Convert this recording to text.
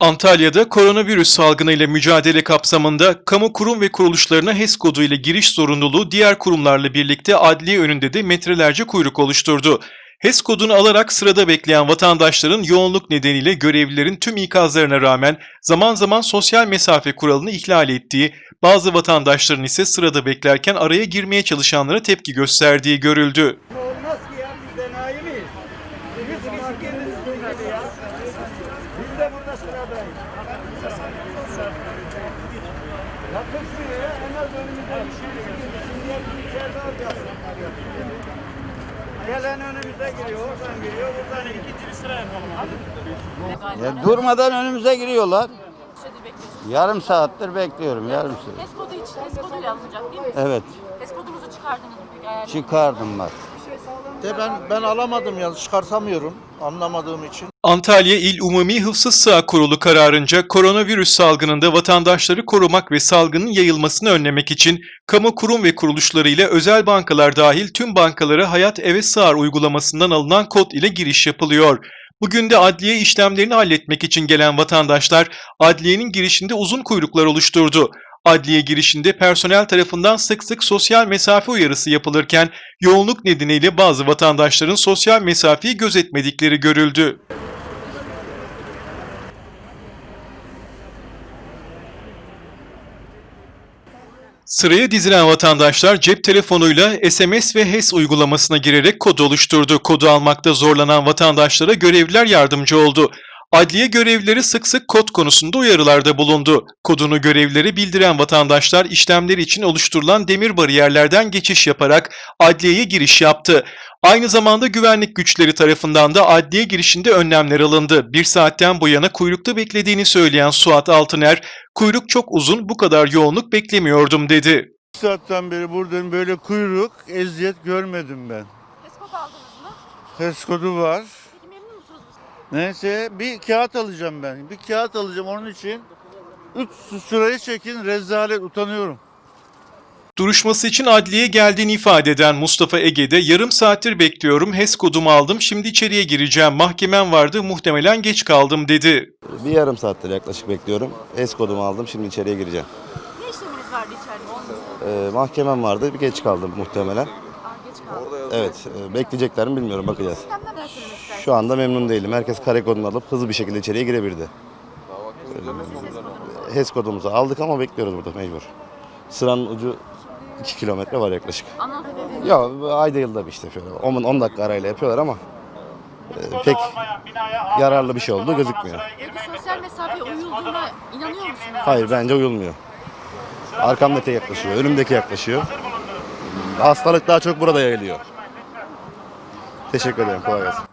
Antalya'da koronavirüs salgınıyla mücadele kapsamında kamu kurum ve kuruluşlarına HES kodu ile giriş zorunluluğu diğer kurumlarla birlikte adliye önünde de metrelerce kuyruk oluşturdu. HES kodunu alarak sırada bekleyen vatandaşların yoğunluk nedeniyle görevlilerin tüm ikazlarına rağmen zaman zaman sosyal mesafe kuralını ihlal ettiği, bazı vatandaşların ise sırada beklerken araya girmeye çalışanlara tepki gösterdiği görüldü. Gelen önümüze giriyor, oradan giriyor, buradan ikinci bir sıra yapalım. Ya durmadan önümüze giriyorlar. Yarım saattir bekliyorum, yarım saat. HES kodu için HES koduyla alınacak değil mi? Evet, HES kodunuzu çıkardınız mı çıkardım bak. De ben ben alamadım ya çıkartamıyorum anlamadığım için. Antalya İl Umumi Hıfzı Sıha Kurulu kararınca koronavirüs salgınında vatandaşları korumak ve salgının yayılmasını önlemek için kamu kurum ve kuruluşları ile özel bankalar dahil tüm bankalara Hayat Eve Sığar uygulamasından alınan kod ile giriş yapılıyor. Bugün de adliye işlemlerini halletmek için gelen vatandaşlar adliyenin girişinde uzun kuyruklar oluşturdu. Adliye girişinde personel tarafından sık sık sosyal mesafe uyarısı yapılırken yoğunluk nedeniyle bazı vatandaşların sosyal mesafeyi gözetmedikleri görüldü. Sıraya dizilen vatandaşlar cep telefonuyla SMS ve HES uygulamasına girerek kod oluşturdu. Kodu almakta zorlanan vatandaşlara görevliler yardımcı oldu. Adliye görevlileri sık sık kod konusunda uyarılarda bulundu. Kodunu görevlilere bildiren vatandaşlar işlemler için oluşturulan demir bariyerlerden geçiş yaparak adliyeye giriş yaptı. Aynı zamanda güvenlik güçleri tarafından da adliye girişinde önlemler alındı. Bir saatten bu yana kuyrukta beklediğini söyleyen Suat Altıner, kuyruk çok uzun bu kadar yoğunluk beklemiyordum dedi. Bir saatten beri buradayım böyle kuyruk, eziyet görmedim ben. HES kodu aldınız mı? Kodu var. Neyse bir kağıt alacağım ben. Bir kağıt alacağım onun için. Üç sırayı çekin rezalet utanıyorum. Duruşması için adliyeye geldiğini ifade eden Mustafa Ege'de yarım saattir bekliyorum, HES kodumu aldım, şimdi içeriye gireceğim, mahkemem vardı, muhtemelen geç kaldım dedi. Bir yarım saattir yaklaşık bekliyorum. Es kodumu aldım. Şimdi içeriye gireceğim. Ne işleminiz vardı içeride? Ee, mahkemem vardı. Bir geç kaldım muhtemelen. Aa, geç kaldı. Evet. e, bekleyecekler mi bilmiyorum. Bakacağız. Sistemden? Şu anda memnun değilim. Herkes kare kodunu alıp hızlı bir şekilde içeriye girebildi. HES kodumuzu aldık ama bekliyoruz burada mecbur. Sıranın ucu 2 kilometre var yaklaşık. Ya ayda yılda bir işte şöyle 10, 10 dakika arayla yapıyorlar ama e, pek yararlı bir şey olduğu gözükmüyor. Peki sosyal mesafeye uyulduğuna inanıyor musunuz? Hayır bence uyulmuyor. Arkamdaki yaklaşıyor, önümdeki yaklaşıyor. Hastalık daha çok burada yayılıyor. Teşekkür ederim, kolay gelsin.